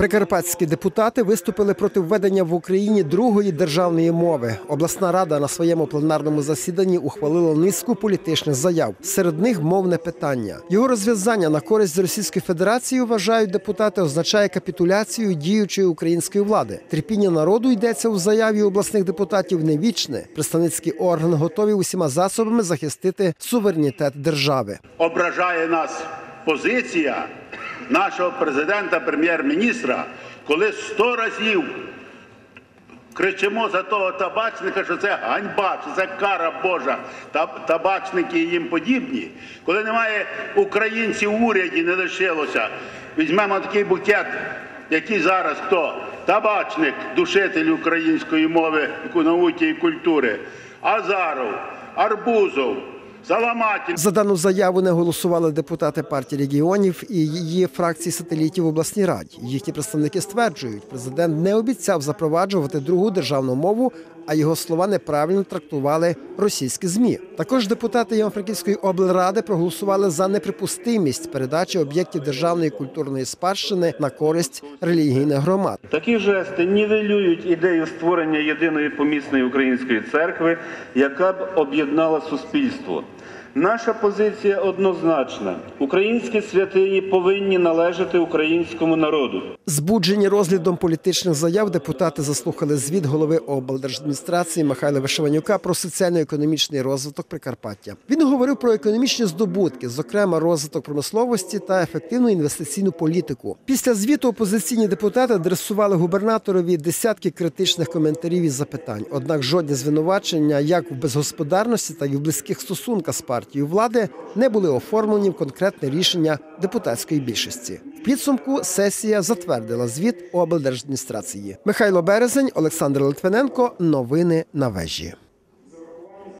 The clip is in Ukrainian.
Прикарпатські депутати виступили проти введення в Україні другої державної мови. Обласна рада на своєму пленарному засіданні ухвалила низку політичних заяв. Серед них мовне питання. Його розв'язання на користь Російської Федерації вважають депутати означає капітуляцію діючої української влади. Терпіння народу йдеться у заяві обласних депутатів не вічне. Представницький орган готові усіма засобами захистити суверенітет держави. ображає нас позиція нашого президента, прем'єр-міністра, коли сто разів кричимо за того табачника, що це ганьба, що це кара Божа, табачники і їм подібні. Коли немає українців в уряді, не лишилося. Візьмемо такий букет, який зараз хто? Табачник, душитель української мови, науки і культури, Азаров, Арбузов. За дану заяву не голосували депутати партії регіонів і її фракції сателітів в обласній раді. Їхні представники стверджують, президент не обіцяв запроваджувати другу державну мову, а його слова неправильно трактували російські змі. Також депутати Івано-Франківської облради проголосували за неприпустимість передачі об'єктів державної культурної спадщини на користь релігійних громад. Такі жести нівелюють ідею створення єдиної помісної української церкви, яка б об'єднала суспільство. Наша позиція однозначна: українські святині повинні належати українському народу. Збуджені розглядом політичних заяв депутати заслухали звіт голови облдержадміністрації Михайла Вишиванюка про соціально-економічний розвиток Прикарпаття. Він говорив про економічні здобутки, зокрема розвиток промисловості та ефективну інвестиційну політику. Після звіту опозиційні депутати адресували губернаторові десятки критичних коментарів і запитань. Однак жодні звинувачення, як в безгосподарності, так і в близьких стосунках партією влади, не були оформлені в конкретне рішення депутатської більшості. В підсумку сесія затвердила звіт облдержадміністрації. Михайло Березень, Олександр Литвиненко. Новини на вежі.